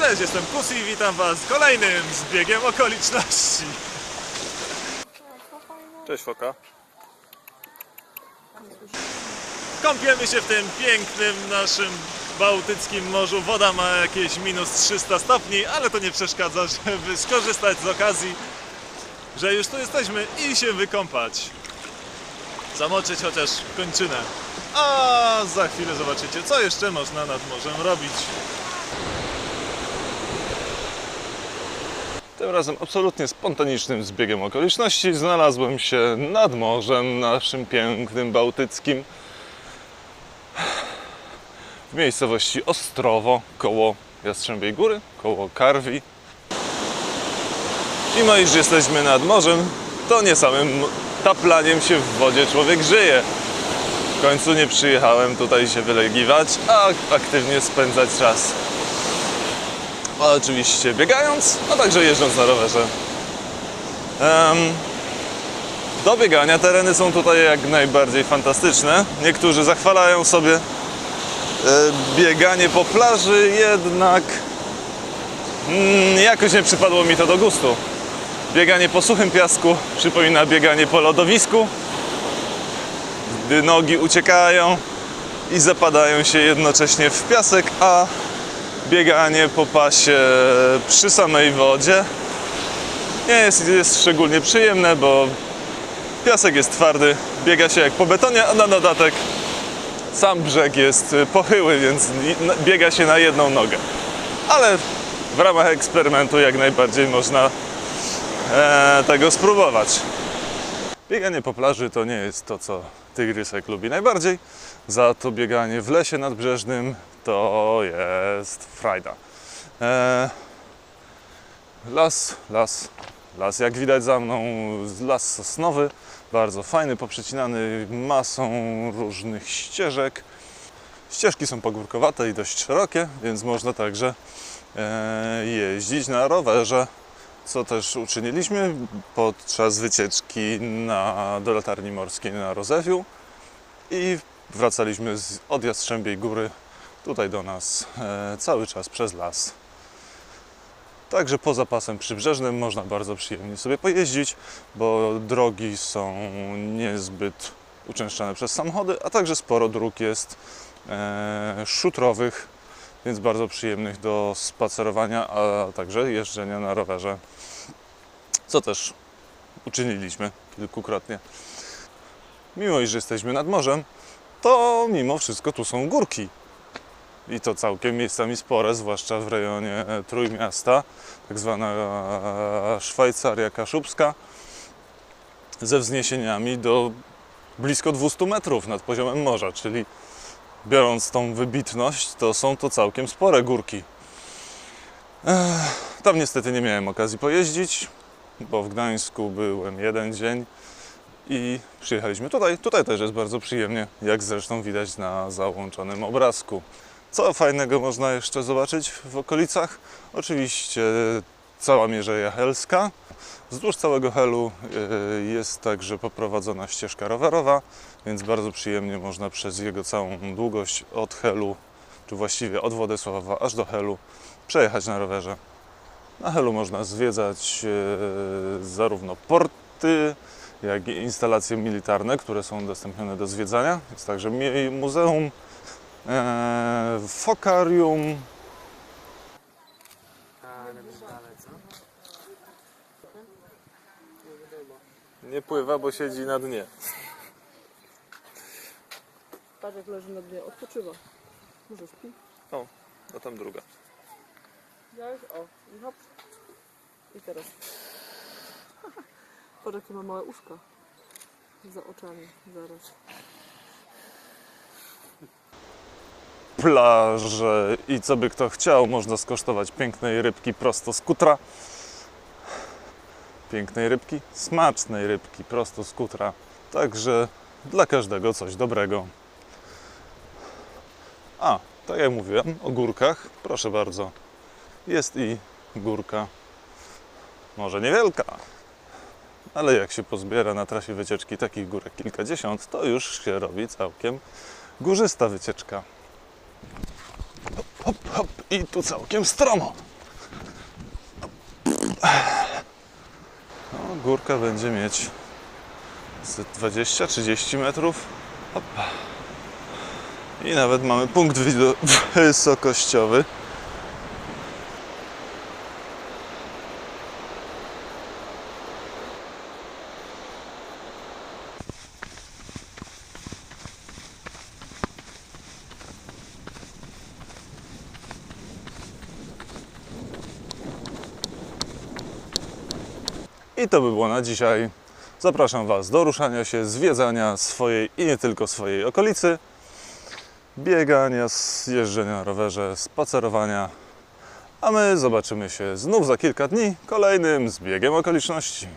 Cześć, jestem Kusi i witam Was w kolejnym zbiegiem okoliczności. Cześć Foka. Kąpiemy się w tym pięknym naszym bałtyckim morzu. Woda ma jakieś minus 300 stopni, ale to nie przeszkadza, żeby skorzystać z okazji, że już tu jesteśmy i się wykąpać. Zamoczyć chociaż kończynę. A za chwilę zobaczycie, co jeszcze można nad morzem robić. Tym razem absolutnie spontanicznym zbiegiem okoliczności znalazłem się nad morzem naszym pięknym bałtyckim w miejscowości Ostrowo koło Jastrzębiej Góry, koło Karwi. Mimo iż jesteśmy nad morzem, to nie samym taplaniem się w wodzie człowiek żyje. W końcu nie przyjechałem tutaj się wylegiwać, a aktywnie spędzać czas. Oczywiście biegając, a także jeżdżąc na rowerze. Do biegania tereny są tutaj jak najbardziej fantastyczne. Niektórzy zachwalają sobie e, bieganie po plaży, jednak mm, jakoś nie przypadło mi to do gustu. Bieganie po suchym piasku przypomina bieganie po lodowisku, gdy nogi uciekają i zapadają się jednocześnie w piasek, a bieganie po pasie przy samej wodzie nie jest, jest szczególnie przyjemne, bo piasek jest twardy, biega się jak po betonie, a na dodatek sam brzeg jest pochyły, więc biega się na jedną nogę. Ale w ramach eksperymentu jak najbardziej można e, tego spróbować. Bieganie po plaży to nie jest to, co tygrysek lubi najbardziej. Za to bieganie w lesie nadbrzeżnym to jest frajda. E, las, las, las. Jak widać za mną, las sosnowy, bardzo fajny, poprzecinany masą różnych ścieżek. Ścieżki są pogórkowate i dość szerokie, więc można także e, jeździć na rowerze co też uczyniliśmy podczas wycieczki na, do latarni morskiej na Rozewiu i wracaliśmy z, od Jastrzębiej Góry tutaj do nas e, cały czas przez las. Także poza pasem przybrzeżnym można bardzo przyjemnie sobie pojeździć, bo drogi są niezbyt uczęszczane przez samochody, a także sporo dróg jest e, szutrowych, więc bardzo przyjemnych do spacerowania, a także jeżdżenia na rowerze, co też uczyniliśmy kilkukrotnie. Mimo iż jesteśmy nad morzem, to mimo wszystko tu są górki. I to całkiem miejscami spore, zwłaszcza w rejonie Trójmiasta, tak zwana Szwajcaria Kaszubska, ze wzniesieniami do blisko 200 metrów nad poziomem morza, czyli biorąc tą wybitność, to są to całkiem spore górki. Tam niestety nie miałem okazji pojeździć, bo w Gdańsku byłem jeden dzień i przyjechaliśmy tutaj. Tutaj też jest bardzo przyjemnie, jak zresztą widać na załączonym obrazku. Co fajnego można jeszcze zobaczyć w okolicach? Oczywiście cała Mierzeja Helska. Wzdłuż całego Helu e, jest także poprowadzona ścieżka rowerowa, więc bardzo przyjemnie można przez jego całą długość od Helu, czy właściwie od Władysława aż do Helu, przejechać na rowerze. Na Helu można zwiedzać e, zarówno porty, jak i instalacje militarne, które są udostępnione do zwiedzania. Jest także muzeum, e, Nie pływa, bo siedzi na dnie. Patrz jak leży na dnie, odpoczywa. Może śpi? O, a tam druga. Widziałeś? O, i hop. I teraz. Patrz jakie ma małe uszka. Za oczami, zaraz. Plaże i co by kto chciał, można skosztować pięknej rybki prosto z kutra. Pięknej rybki, smacznej rybki prosto z kutra. Także dla każdego coś dobrego. A, tak jak mówiłem o górkach, proszę bardzo, jest i górka. Może niewielka, ale jak się pozbiera na trasie wycieczki takich górek kilkadziesiąt, to już się robi całkiem górzysta wycieczka. Hop, hop, hop. I tu całkiem stromo. No, górka będzie mieć z 20-30 metrów. Hop. I nawet mamy punkt wysokościowy. I to by było na dzisiaj. Zapraszam Was do ruszania się, zwiedzania swojej i nie tylko swojej okolicy, biegania, jeżdżenia na rowerze, spacerowania. A my zobaczymy się znów za kilka dni kolejnym zbiegiem okoliczności.